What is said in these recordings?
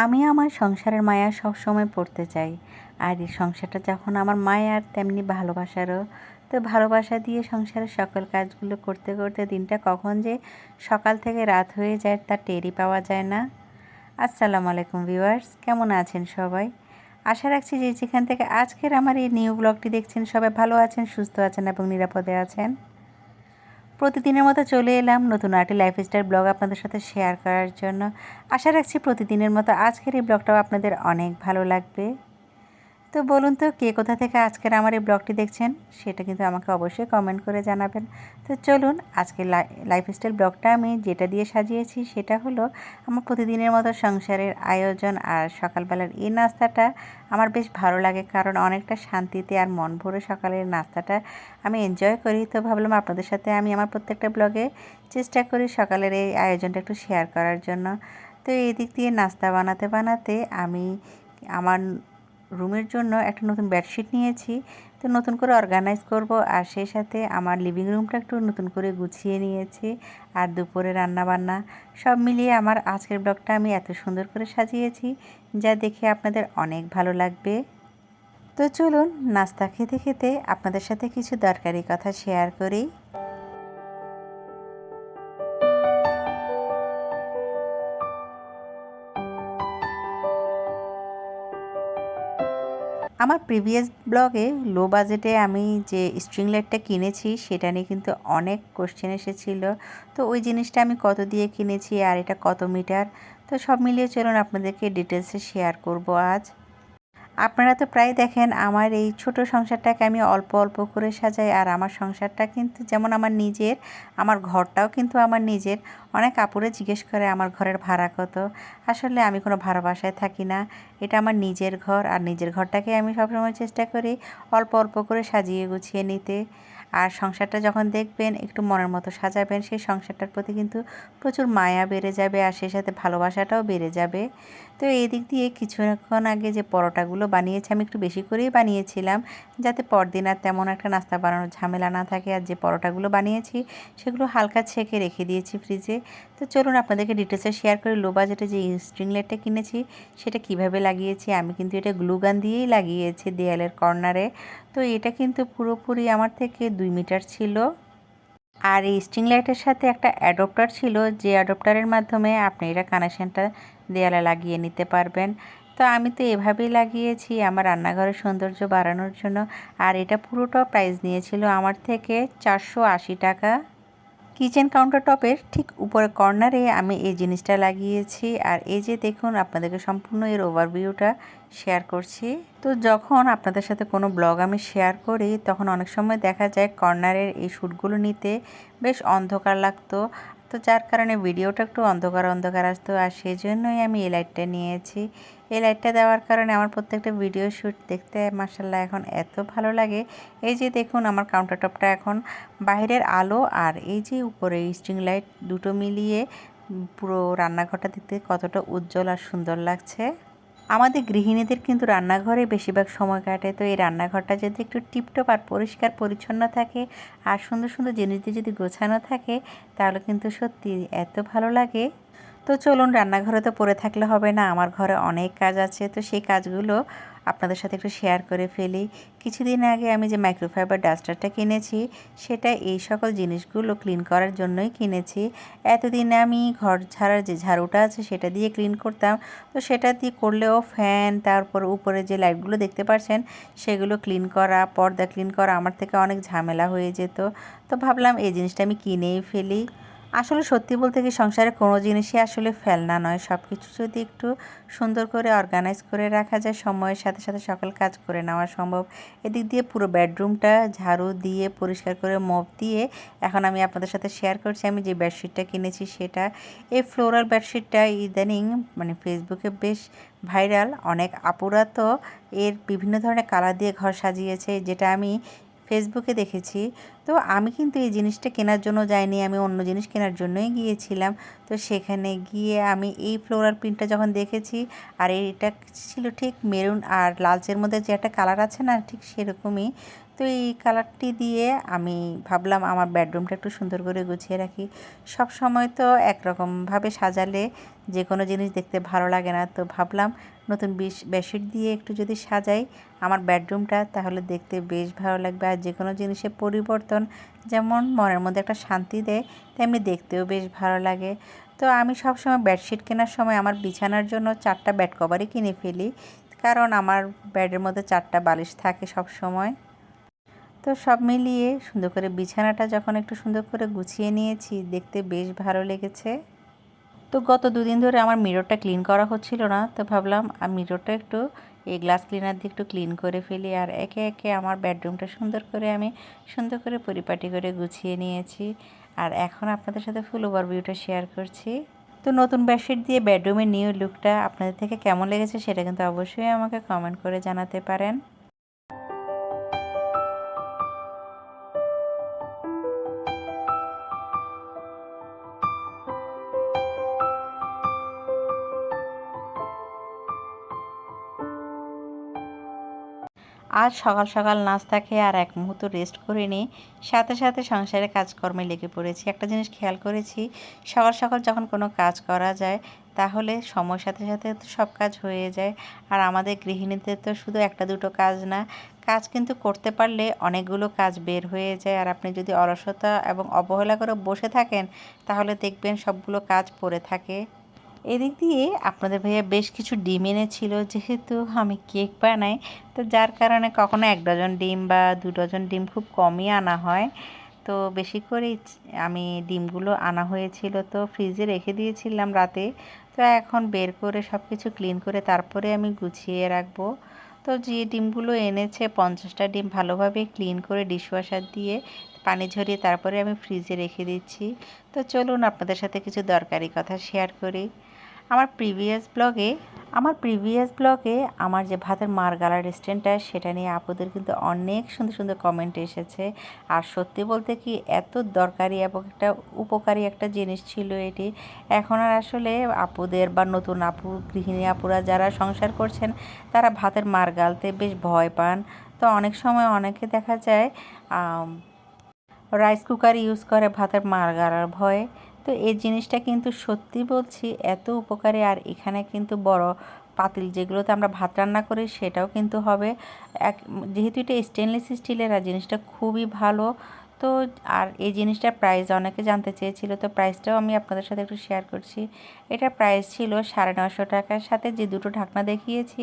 আমি আমার সংসারের মায়া সবসময় পড়তে চাই। আর এই সংসারটা যখন আমার মায়ার, তেমনি ভালোবাসারও। তো ভালোবাসা দিয়ে সংসারের সকল কাজগুলো করতে করতে দিনটা কখন যে সকাল থেকে রাত হয়ে যায় তা টেরই পাওয়া যায় না। আসসালামু আলাইকুম ভিউয়ার্স, কেমন আছেন সবাই? আশা রাখছি যে যেখান থেকে আজকের আমার এই নিউ ব্লগটি দেখছেন সবাই ভালো আছেন, সুস্থ আছেন এবং নিরাপদে আছেন। প্রতিদিনের মতো চলে এলাম নতুন আর্টি লাইফস্টাইল ব্লগ আপনাদের সাথে শেয়ার করার জন্য। আশা রাখছি প্রতিদিনের মতো আজকের এই ব্লগটাও আপনাদের অনেক ভালো লাগবে। তো বলুন তো, কে কোথা থেকে আজকের আমার এই ব্লগটি দেখছেন সেটা কিন্তু আমাকে অবশ্যই কমেন্ট করে জানাবেন। তো চলুন, আজকের লাইফস্টাইল ব্লগটা আমি যেটা দিয়ে সাজিয়েছি সেটা হলো আমার প্রতিদিনের মতো সংসারের আয়োজন আর সকালবেলার এই নাস্তাটা আমার বেশ ভালো লাগে কারণ অনেকটা শান্তিতে আর মন ভরে সকালের নাস্তাটা আমি এনজয় করি। তো ভাবলাম আপনাদের সাথে আমি আমার প্রত্যেকটা ব্লগে চেষ্টা করি সকালের এই আয়োজনটা একটু শেয়ার করার জন্য। তো এই দিক দিয়ে নাস্তা বানাতে বানাতে আমি আমার রুমের জন্য একটা নতুন বেডশিট নিয়েছি, তো নতুন করে অর্গানাইজ করব। আর সেই সাথে আমার লিভিং রুমটা একটু নতুন করে গুছিয়ে নিয়েছি। আর দুপুরে রান্না বান্না সব মিলিয়ে আমার আজকের ব্লগটা আমি এত সুন্দর করে সাজিয়েছি, যা দেখে আপনাদের অনেক ভালো লাগবে। তো চলুন, নাস্তা খেতে খেতে আপনাদের সাথে কিছু দরকারি কথা শেয়ার করি। আমার প্রিভিয়াস ব্লগে লো বাজেটে আমি যে স্ট্রিং লাইটটা কিনেছি, সেটা নিয়ে কিন্তু অনেক কোশ্চেন এসেছিল। তো ওই জিনিসটা আমি কত দিয়ে কিনেছি আর এটা কত মিটার তো সব মিলিয়ে চলুন আপনাদেরকে ডিটেলসে শেয়ার করব আজ। আপনারা তো প্রায় দেখেন আমার এই ছোট সংসারটাকে আমি অল্প অল্প করে সাজাই আর আমার সংসারটা কিন্তু যেমন আমার নিজের, আমার ঘরটাও কিন্তু আমার নিজের। অনেক আপুরে জিজ্ঞেস করে আমার ঘরের ভাড়া কত? আসলে আমি কোনো ভাড়া বাসায় থাকি না। এটা আমার নিজের ঘর আর নিজের ঘরটাকে আমি সবসময় চেষ্টা করি অল্প অল্প করে সাজিয়ে গুছিয়ে নিতে। আর সংসারটা যখন দেখবেন, একটু মনের মতো সাজাবেন, সেই সংসারটার প্রতি কিন্তু প্রচুর মায়া বেড়ে যাবে আর সেই সাথে ভালোবাসাটাও বেড়ে যাবে। তো এই দিক দিয়ে কিছুক্ষণ আগে যে পরোটাগুলো বানিয়েছি, আমি একটু বেশি করেই বানিয়েছিলাম যাতে পরদিন আর তেমন একটা নাস্তা বানানোর ঝামেলা না থাকে। আর যে পরোটাগুলো বানিয়েছি, সেগুলো হালকা ছেঁকে রেখে দিয়েছি ফ্রিজে। তো চলুন আপনাদেরকে ডিটেলসে শেয়ার করি। লো বাজেটে যে স্ট্রিং লাইটটা কিনেছি, সেটা কীভাবে লাগিয়েছি? আমি কিন্তু এটা গ্লুগান দিয়েই লাগিয়েছি দেয়ালের কর্নারে তো এটা কিন্তু পুরোপুরি আমার থেকে দুই মিটার ছিল। আর এই স্ট্রিং লাইটের সাথে একটা অ্যাডপ্টার ছিল, যে অ্যাডপ্টারের মাধ্যমে আপনি এটা কানেকশানটা দেয়ালে লাগিয়ে নিতে পারবেন। তো আমি তো এভাবেই লাগিয়েছি আমার রান্নাঘরের সৌন্দর্য বাড়ানোর জন্য। আর এটা পুরোটা প্রাইস নিয়েছিল আমার থেকে চারশো আশি টাকা। কিচেন কাউন্টার টপের ঠিক উপরে কর্নারে আমি এই জিনিসটা লাগিয়েছি। আর এই যে দেখুন, আপনাদেরকে সম্পূর্ণ এর ওভারভিউটা শেয়ার করছি। তো যখন আপনাদের সাথে কোনো ব্লগ আমি শেয়ার করি, তখন অনেক সময় দেখা যায় কর্নারের এই শ্যুটগুলো নিতে বেশ অন্ধকার লাগতো। তো যার কারণে ভিডিওটা একটু অন্ধকার অন্ধকার আসতো। আর সেই জন্যই আমি এই লাইটটা নিয়েছি। এই লাইটটা দেওয়ার কারণে আমার প্রত্যেকটা ভিডিও শ্যুট দেখতে মার্শাল্লাহ এখন এত ভালো লাগে। এই যে দেখুন আমার কাউন্টার টপটা এখন বাইরের আলো আর এই যে উপরে স্ট্রিং লাইট দুটো মিলিয়ে পুরো রান্নাঘরটা দেখতে কতটা উজ্জ্বল আর সুন্দর লাগছে। আমাদের গৃহিণীদের কিন্তু রান্নাঘরে বেশিরভাগ সময় কাটে। তো এই রান্নাঘরটা যদি একটু টিপটপ আর পরিষ্কার পরিচ্ছন্ন থাকে আর সুন্দর সুন্দর জিনিস দিয়ে যদি গোছানো থাকে, তাহলে কিন্তু সত্যি এত ভালো লাগে। তো চলুন রান্নাঘরে তো পরে থাকলে হবে না, আমার ঘরে অনেক কাজ আছে। তো সেই কাজগুলো আপনাদের সাথে একটু শেয়ার করে ফেলি। কিছুদিন আগে আমি যে মাইক্রোফাইবার ডাস্টারটা কিনেছি, সেটা এই সকল জিনিসগুলো ক্লিন করার জন্যই কিনেছি। এতদিন আমি ঘর ছাড়ার যে ঝাড়ুটা আছে, সেটা দিয়ে ক্লিন করতাম। তো সেটা দিয়ে করলেও ফ্যান তারপর উপরে যে লাইটগুলো দেখতে পাচ্ছেন সেগুলো ক্লিন করা, পর্দা ক্লিন করা, আমার থেকে অনেক ঝামেলা হয়ে যেত। তো ভাবলাম এই জিনিসটা আমি কিনেই ফেলি। আসলে সত্যি বলতে কি সংসারে কোনো জিনিসই আসলে ফেলনা নয়। সব কিছু যদি একটু সুন্দর করে অর্গানাইজ করে রাখা যায়, সময়ের সাথে সাথে সকল কাজ করে নেওয়া সম্ভব। এদিক দিয়ে পুরো বেডরুমটা ঝাড়ু দিয়ে, পরিষ্কার করে মপ দিয়ে এখন আমি আপনাদের সাথে শেয়ার করছি। আমি যে বেডশিটটা কিনেছি সেটা, এই ফ্লোরাল বেডশিটটা ইদানিং মানে ফেসবুকে বেশ ভাইরাল অনেক আপুরা তো এর বিভিন্ন ধরনের কালার দিয়ে ঘর সাজিয়েছে, যেটা আমি ফেসবুকে দেখেছি। তো আমি কিন্তু এই জিনিসটা কেনার জন্য যাইনি, আমি অন্য জিনিস কেনার জন্যই গিয়েছিলাম। তো সেখানে গিয়ে আমি এই ফ্লোরাল প্রিন্টটা যখন দেখেছি, আর এটা ছিল ঠিক মেরুন আর লালচের মধ্যে যে একটা কালার আছে না, ঠিক সেরকমই। তো এই কালারটি দিয়ে আমি ভাবলাম আমার বেডরুমটা একটু সুন্দর করে গুছিয়ে রাখি। সব সময় তো একরকমভাবে সাজালে যে কোনো জিনিস দেখতে ভালো লাগে না, তো ভাবলাম নতুন বিশ, বেডশিট দিয়ে একটু যদি সাজাই আমার বেডরুমটা, তাহলে দেখতে বেশ ভালো লাগবে। আর যে কোনো জিনিসের পরিবর্তন, যেমন মনের মধ্যে একটা শান্তি দেয়, তেমনি দেখতেও বেশ ভালো লাগে। তো আমি সবসময় বেডশিট কেনার সময় আমার বিছানার জন্য চারটা বেড কভারই কিনে ফেলি, কারণ আমার বেডের মধ্যে চারটা বালিশ থাকে সব সময়। তো সব মিলিয়ে সুন্দর করে বিছানাটা যখন একটু সুন্দর করে গুছিয়ে নিয়েছি, দেখতে বেশ ভালো লেগেছে। তো গত দুদিন ধরে আমার মিররটা ক্লিন করা হচ্ছিল না, তো ভাবলাম মিররটা একটু এই গ্লাস ক্লিনার দিয়ে একটু ক্লিন করে ফেলি। আর একে একে আমার বেডরুমটা সুন্দর করে আমি সুন্দর করে পরিপাটি করে গুছিয়ে নিয়েছি। আর এখন আপনাদের সাথে ফুল ওভার ভিউটা শেয়ার করছি। তো নতুন বেডশিট দিয়ে বেডরুমের নিউ লুকটা আপনাদের থেকে কেমন লেগেছে সেটা কিন্তু অবশ্যই আমাকে কমেন্ট করে জানাতে পারেন। আজ সকাল সকাল নাস্তা খেয়ে আর এক মুহূর্ত রেস্ট করে নিই সাথে সাথে সংসারে কাজকর্মে লেগে পড়েছি। একটা জিনিস খেয়াল করেছি, সকাল সকাল যখন কোনো কাজ করা যায়, তাহলে সময়ের সাথে সাথে তো সব কাজ হয়ে যায়। আর আমাদের গৃহিণীদের তো শুধু একটা দুটো কাজ না, কাজ কিন্তু করতে পারলে অনেকগুলো কাজ বের হয়ে যায়। আর আপনি যদি অলসতা এবং অবহেলা করে বসে থাকেন, তাহলে দেখবেন সবগুলো কাজ পড়ে থাকে। এদিক দিয়ে আপনাদের ভাইয়া বেশ কিছু ডিম এনেছিল, যেহেতু আমি কেক বানাই, তো যার কারণে কখনো এক ডজন ডিম বা দু ডজন ডিম খুব কমই আনা হয়। তো বেশি করে আমি ডিমগুলো আনা হয়েছিল, তো ফ্রিজে রেখে দিয়েছিলাম রাতে। তো এখন বের করে সব কিছু ক্লিন করে তারপরে আমি গুছিয়ে রাখব। তো যে ডিমগুলো এনেছে, পঞ্চাশটা ডিম ভালোভাবে ক্লিন করে ডিশওয়াশার দিয়ে পানি ঝরিয়ে তারপরে আমি ফ্রিজে রেখে দিচ্ছি। তো চলুন আপনাদের সাথে কিছু দরকারি কথা শেয়ার করি। আমার প্রিভিয়াস ব্লগে আমার প্রিভিয়াস ব্লগে আমার যে ভাতের মার গালা রেস্টুরেন্টটা সেটা নিয়ে আপুদের কিন্তু অনেক সুন্দর সুন্দর কমেন্ট এসেছে। আর সত্যি বলতে কি, এত দরকারি এবং একটা উপকারী একটা জিনিস ছিল এটি। এখন আর আসলে আপুদের বা নতুন আপু, গৃহিণী আপুরা যারা সংসার করছেন, তারা ভাতের মার গালতে বেশ ভয় পান। তো অনেক সময় অনেকে দেখা যায় রাইস কুকার ইউজ করে ভাতের মার গালার ভয়ে। তো এই জিনিসটা কিন্তু সত্যি বলছি, এত উপকারে। আর এখানে কিন্তু বড় পাতিল যেগুলোতে আমরা ভাত রান্না করি, সেটাও কিন্তু হবে। এক, যেহেতু এটা স্টেনলেস স্টিলের আর জিনিসটা খুবই ভালো। তো আর এই জিনিসটার প্রাইস অনেকে জানতে চেয়েছিল, তো প্রাইসটাও আমি আপনাদের সাথে একটু শেয়ার করছি। এটা প্রাইস ছিল সাড়ে নশো টাকার সাথে যে দুটো ঢাকনা দেখিয়েছি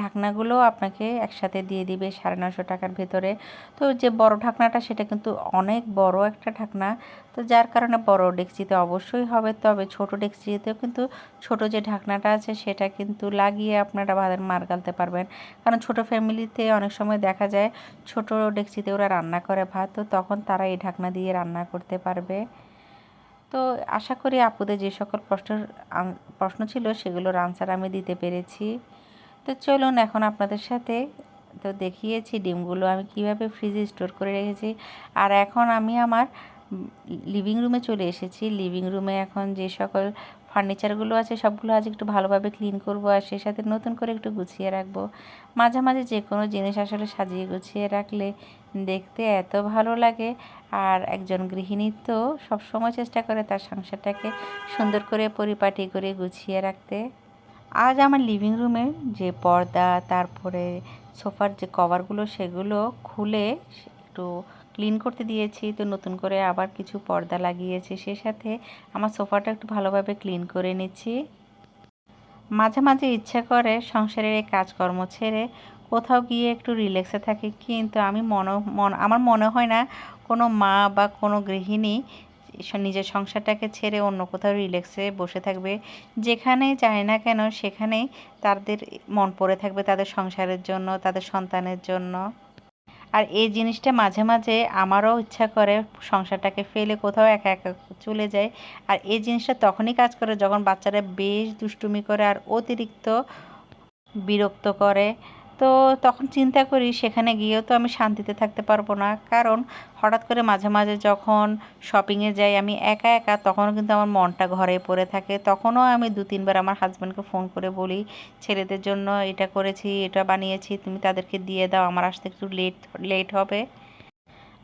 ঢাকনাগুলো আপনাকে একসাথে দিয়ে দিবে সাড়ে নশো টাকার ভেতরে। তো যে বড় ঢাকনাটা সেটা কিন্তু অনেক বড় একটা ঢাকনা। তো যার কারণে বড় ডেকচিতে অবশ্যই হবে, তবে ছোট ডেকচিতেও কিন্তু ছোট যে ঢাকনাটা আছে সেটা কিন্তু লাগিয়ে আপনারা ভাতের মার গালতে পারবেন। কারণ ছোট ফ্যামিলিতে অনেক সময় দেখা যায়, ছোট ডেকচিতে ওরা রান্না করে ভাত, তো তখন তারা এই ঢাকনা দিয়ে রান্না করতে পারবে। তো আশা করি আপুদের যে সকল প্রশ্নের প্রশ্ন ছিল সেগুলোর আনসার আমি দিতে পেরেছি। তো চলুন এখন আপনাদের সাথে, তো দেখিয়েছি ডিমগুলো আমি কীভাবে ফ্রিজে স্টোর করে রেখেছি। আর এখন আমি আমার লিভিং রুমে চলে এসেছি। লিভিং রুমে এখন যে সকল ফার্নিচারগুলো আছে, সবগুলো আজ একটু ভালোভাবে ক্লিন করব আর সেই সাথে নতুন করে একটু গুছিয়ে রাখব। মাঝে মাঝে যে কোনো জিনিস আসলে সাজিয়ে গুছিয়ে রাখলে দেখতে এত ভালো লাগে। আর একজন গৃহিণী তো সবসময় চেষ্টা করে তার সংসারটাকে সুন্দর করে পরিপাটি করে গুছিয়ে রাখতে। আজ আমার লিভিং রুমে যে পর্দা, তারপরে সোফার যে কভারগুলো সেগুলো খুলে একটু ক্লিন করতে দিয়েছি, তো নতুন করে আবার কিছু পর্দা লাগিয়েছি। সে সাথে আমার সোফাটা একটু ভালোভাবে ক্লিন করে নিচ্ছি। মাঝে মাঝে ইচ্ছা করে সংসারের এই কাজকর্ম ছেড়ে কোথাও গিয়ে একটু রিল্যাক্সে থাকি, কিন্তু আমি মনে মন, আমার মনে হয় না কোনো মা বা কোনো গৃহিণী নিজের সংসারটাকে ছেড়ে অন্য কোথাও রিল্যাক্সে বসে থাকবে। যেখানেই যায় না কেন সেখানেই তাদের মন পড়ে থাকবে তাদের সংসারের জন্য, তাদের সন্তানের জন্য। আর এই জিনিসটা মাঝে মাঝে আমারও ইচ্ছা করে সংসারটাকে ফেলে কোথাও একা একা চলে যায়। আর এই জিনিসটা তখনই কাজ করে যখন বাচ্চারা বেশ দুষ্টুমি করে আর অতিরিক্ত বিরক্ত করে। তো তখন চিন্তা করি সেখানে গিয়েও তো আমি শান্তিতে থাকতে পারব না। কারণ হঠাৎ করে মাঝে মাঝে যখন শপিংয়ে যাই, আমি একা একা তখনও কিন্তু আমার মনটা ঘরে পড়ে থাকে। তখনও আমি দু, তিনবার আমার হাজব্যান্ডকে ফোন করে বলি, ছেলেদের জন্য এটা করেছি, এটা বানিয়েছি, তুমি তাদেরকে দিয়ে দাও, আমার আসতে একটু লেট লেট হবে।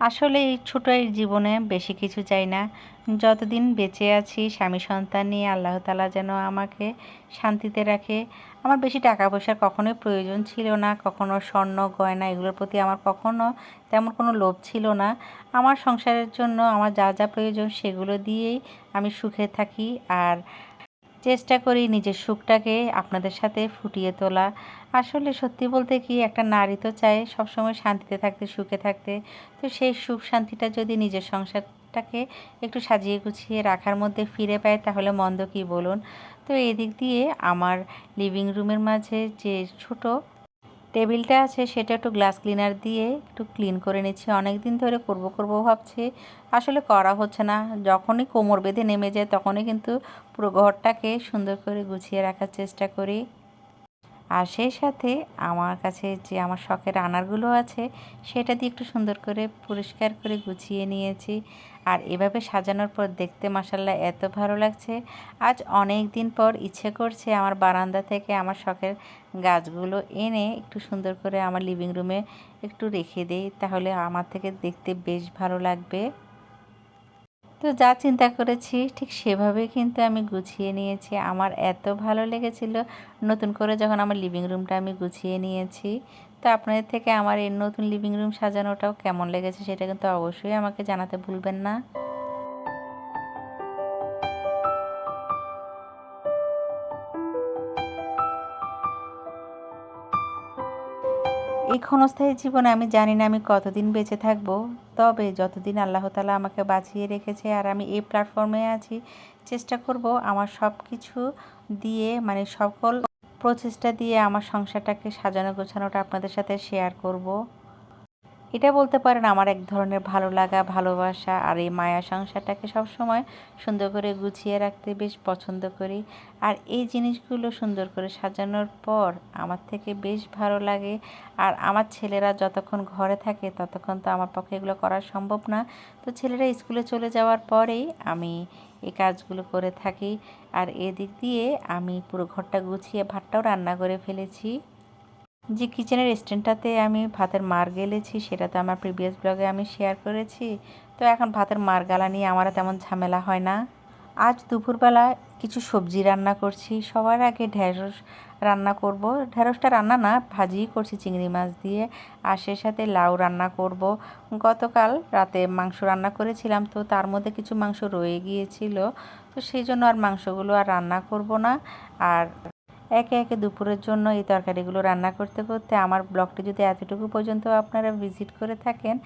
আসলে এই ছোটো এই জীবনে বেশি কিছু চাই না। যতদিন বেঁচে আছি, স্বামী সন্তান নিয়ে আল্লাহ তালা যেন আমাকে শান্তিতে রাখে। আমার বেশি টাকা পয়সার কখনোই প্রয়োজন ছিল না, কখনো স্বর্ণ, গয়না এগুলোর প্রতি আমার কখনো তেমন কোনো লোভ ছিল না। আমার সংসারের জন্য আমার যা যা প্রয়োজন সেগুলো দিয়েই আমি সুখে থাকি আর চেষ্টা করি নিজের সুখটাকে আপনাদের সাথে ফুটিয়ে তোলা। আসলে সত্যি বলতে কি, একটা নারী তো চায় সবসময় শান্তিতে থাকতে, সুখে থাকতে। তো সেই সুখ শান্তিটা যদি নিজের সংসারটাকে একটু সাজিয়ে গুছিয়ে রাখার মধ্যে ফিরে পায়, তাহলে মন্দ কি বলুন? তো এদিক দিয়ে আমার লিভিং রুমের মাঝে যে ছোট টেবিলটা আছে, সেটা একটু গ্লাস ক্লিনার দিয়ে একটু ক্লিন করে নিচ্ছি। অনেক দিন ধরে করব করব ভাবছি, আসলে করা হচ্ছে না। যখনই কোমর বেঁধে নেমে যায়, তখনই কিন্তু পুরো ঘরটাকে সুন্দর করে গুছিয়ে রাখার চেষ্টা করি। আর সেই সাথে আমার কাছে যে আমার শখের আনারগুলো আছে, সেটা দিয়ে একটু সুন্দর করে পরিষ্কার করে গুছিয়ে নিয়েছি। আর এভাবে সাজানোর পর দেখতে মাসাল্লাহ এত ভালো লাগছে। আজ অনেক দিন পর ইচ্ছে করছে আমার বারান্দা থেকে আমার শখের গাছগুলো এনে একটু সুন্দর করে আমার লিভিং রুমে একটু রেখে দেই, তাহলে আমার থেকে দেখতে বেশ ভালো লাগবে। তো যা চিন্তা করেছি, ঠিক সেভাবে কিন্তু আমি গুছিয়ে নিয়েছি। আমার এত ভালো লেগেছিল নতুন করে যখন আমার লিভিং রুমটা আমি গুছিয়ে নিয়েছি। তো আপনাদের থেকে আমার এই নতুন লিভিং রুম সাজানোটাও কেমন লেগেছে সেটা কিন্তু অবশ্যই আমাকে জানাতে ভুলবেন না। এই ক্ষণস্থায়ী জীবনে আমি জানি না আমি কতদিন বেঁচে থাকব, তবে যতদিন আল্লাহ তালা আমাকে বাঁচিয়ে রেখেছে আর আমি এই প্ল্যাটফর্মে আছি, চেষ্টা করব আমার সব কিছু দিয়ে মানে সকল প্রচেষ্টা দিয়ে আমার সংসারটাকে সাজানো গোছানোটা আপনাদের সাথে শেয়ার করব। এটা বলতে পারেন আমার এক ধরনের ভালো লাগা, ভালোবাসা আর এই মায়া সংসারটাকে সবসময় সুন্দর করে গুছিয়ে রাখতে বেশ পছন্দ করি। আর এই জিনিসগুলো সুন্দর করে সাজানোর পর আমার থেকে বেশ ভালো লাগে। আর আমার ছেলেরা যতক্ষণ ঘরে থাকে ততক্ষণ তো আমার পক্ষে এগুলো করা সম্ভব না। তো ছেলেরা স্কুলে চলে যাওয়ার পরেই আমি এই কাজগুলো করে থাকি। আর এদিক দিয়ে আমি পুরো ঘরটা গুছিয়ে ভাতটাও রান্না করে ফেলেছি। যে কিচেনের স্ট্যান্ডটাতে আমি ভাতের মার গেলেছি, সেটা তো আমার প্রিভিয়াস ব্লগে আমি শেয়ার করেছি। তো এখন ভাতের মার গালা নিয়ে আমার তেমন ঝামেলা হয় না। আজ দুপুরবেলা কিছু সবজি রান্না করছি। সবার আগে ঢেঁড়স রান্না করব। ঢেঁড়সটা রান্না না, ভাজিই করছি চিংড়ি মাছ দিয়ে। আর সে সাথে লাউ রান্না করব। গতকাল রাতে মাংস রান্না করেছিলাম, তো তার মধ্যে কিছু মাংস রয়ে গিয়েছিল। তো সেই জন্য আর মাংসগুলো আর রান্না করব না। আর একে একে দুপুরের জন্য এই তরকারিগুলো রান্না করতে করতে আমার ব্লগটি যদি এতটুকু পর্যন্ত আপনারা ভিজিট করে থাকেন,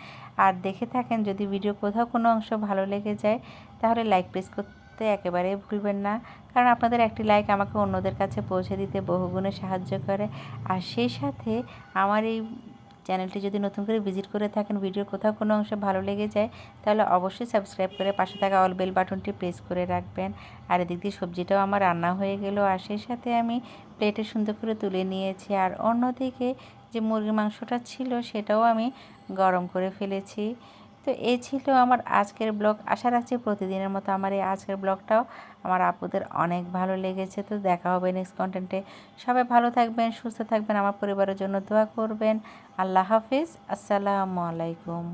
আর দেখে থাকেন যদি ভিডিও কোথাও কোনো অংশ ভালো লেগে যায়, তাহলে লাইক, প্রেস করতে একেবারেই ভুলবেন না। কারণ আপনাদের একটি লাইক আমাকে অন্যদের কাছে পৌঁছে দিতে বহুগুণে সাহায্য করে। আর সেই সাথে আমার এই চ্যানেলটি যদি নতুন করে ভিজিট করে থাকেন ভিডিওর কোথাও কোনো অংশে ভালো লেগে যায়, তাহলে অবশ্যই সাবস্ক্রাইব করে পাশে থাকা অল বেল বাটনটি প্রেস করে রাখবেন। আর এদিক দিয়ে সবজিটাও আমার রান্না হয়ে গেল। আর সেই সাথে আমি প্লেটে সুন্দর করে তুলে নিয়েছি। আর অন্যদিকে যে মুরগির মাংসটা ছিল, সেটাও আমি গরম করে ফেলেছি। তো এই ছিল আমার আজকের ব্লগ। আশা রাখছি প্রতিদিনের মতো আমার এই আজকের ব্লগটাও আমার আপুদের অনেক ভালো লেগেছে। তো দেখা হবে নেক্সট কন্টেন্টে সবাই ভালো থাকবেন, সুস্থ থাকবেন, আমার পরিবারের জন্য দোয়া করবেন। আল্লাহ হাফিজ। আসসালামু আলাইকুম।